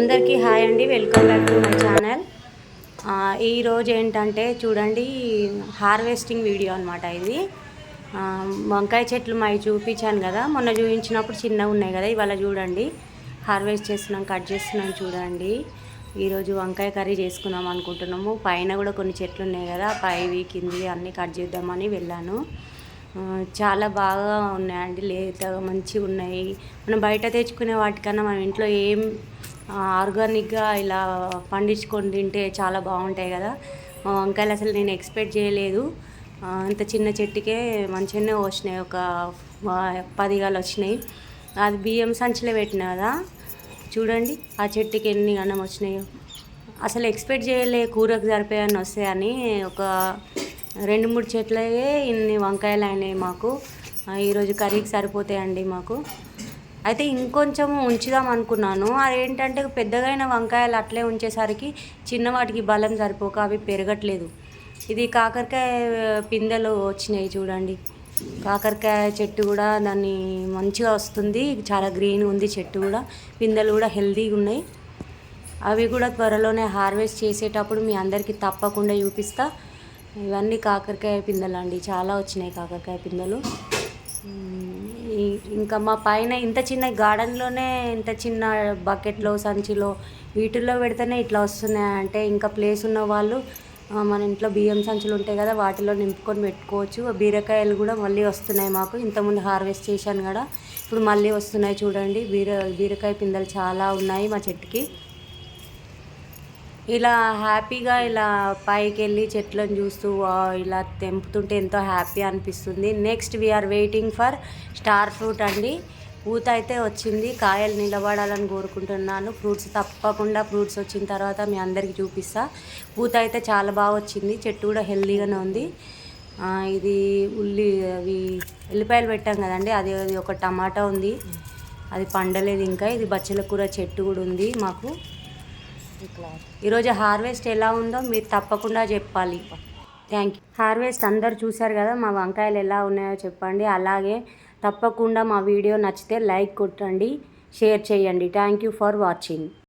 అందరికీ హాయ్ అండి. Welcome back to my channel. ఈరోజు ఏంటంటే చూడండి హార్వెస్టింగ్ వీడియో అనమాట ఇది. వంకాయ చెట్లు మై చూపించాను కదా. మొన్న చూపించినప్పుడు చిన్నగా ఉన్నాయి కదా ఇవాళ చూడండి. హార్వెస్ట్ చేస్తున్నాం కట్ చేస్తున్నాం చూడండి. ఈరోజు వంకాయ కర్రీ చేసుకుందాం అనుకుంటున్నాము. పైన కూడా కొన్ని చెట్లు ఉన్నాయి కదా పైవి కింది అన్నీ కట్ చేద్దామని వెళ్ళాను. చాలా బాగా ఉన్నాయండి. లేతగా మంచిగా ఉన్నాయి. మనం బయట తెచ్చుకునే వాటికన్నా మనం ఇంట్లో ఏం ఆర్గానిక్గా ఇలా పండించుకొని తింటే చాలా బాగుంటాయి కదా. మా వంకాయలు అసలు నేను ఎక్స్పెక్ట్ చేయలేదు. అంత చిన్న చెట్టుకే మంచిగానే వచ్చినాయి. ఒక పది గాలు వచ్చినాయి. అది బియ్యం సంచిలో పెట్టిన కదా. చూడండి ఆ చెట్టుకి ఎన్ని గణం వచ్చినాయో. అసలు ఎక్స్పెక్ట్ చేయలే కూరకు సరిపోయాన్ని వస్తాయని ఒక రెండు మూడు చెట్లయే ఇన్ని వంకాయలు అయినాయి మాకు. ఈరోజు కర్రీకి సరిపోతాయండి మాకు. అయితే ఇంకొంచెం ఉంచుదాం అనుకున్నాను. అదేంటంటే పెద్దగైన వంకాయలు అట్లే ఉంచేసరికి చిన్న వాటికి బలం సరిపోక అవి పెరగట్లేదు. ఇది కాకరకాయ పిందెలు వచ్చినాయి చూడండి. కాకరకాయ చెట్టు కూడా దాన్ని మంచిగా వస్తుంది. చాలా గ్రీన్ ఉంది చెట్టు కూడా. పిందెలు కూడా హెల్తీగా ఉన్నాయి. అవి కూడా త్వరలోనే హార్వెస్ట్ చేసేటప్పుడు మీ అందరికీ తప్పకుండా చూపిస్తా. ఇవన్నీ కాకరకాయ పిందెలు అండి చాలా వచ్చినాయి కాకరకాయ పిందెలు. ఇంకా మా పైన ఇంత చిన్న గార్డెన్లోనే ఇంత చిన్న బకెట్లో సంచిలో వీటిల్లో పెడితేనే ఇట్లా వస్తున్నాయి. అంటే ఇంకా ప్లేస్ ఉన్న వాళ్ళు మన ఇంట్లో బియ్యం సంచులు ఉంటాయి కదా వాటిలో నింపుకొని పెట్టుకోవచ్చు. బీరకాయలు కూడా మళ్ళీ వస్తున్నాయి మాకు. ఇంతకుముందు హార్వెస్ట్ చేశాను కదా ఇప్పుడు మళ్ళీ వస్తున్నాయి చూడండి. బీర బీరకాయ పిందెలు చాలా ఉన్నాయి మా చెట్టుకి. ఇలా హ్యాపీగా ఇలా పైకి వెళ్ళి చెట్లను చూస్తూ ఇలా తెంపుతుంటే ఎంతో హ్యాపీ అనిపిస్తుంది. Next we're waiting for star fruit అండి. పూత అయితే వచ్చింది. కాయలు నిలబడాలని కోరుకుంటున్నాను. ఫ్రూట్స్ తప్పకుండా ఫ్రూట్స్ వచ్చిన తర్వాత మీ అందరికీ చూపిస్తా. పూత అయితే చాలా బాగా వచ్చింది. చెట్టు కూడా హెల్దీగానే ఉంది. ఇది ఉల్లి అవి ఎల్లిపాయలు పెట్టాం కదండి. అది అది ఒక టమాటా ఉంది. అది పండలేదు ఇంకా. ఇది బచ్చల కూర చెట్టు కూడా ఉంది మాకు. ఈరోజు హార్వెస్ట్ ఎలా ఉందో మీరు తప్పకుండా చెప్పాలి. థ్యాంక్ యూ హార్వెస్ట్ అందరు చూశారు కదా మా వంకాయలు ఎలా ఉన్నాయో చెప్పండి. అలాగే తప్పకుండా మా వీడియో నచ్చితే లైక్ కొట్టండి షేర్ చేయండి. Thank you for watching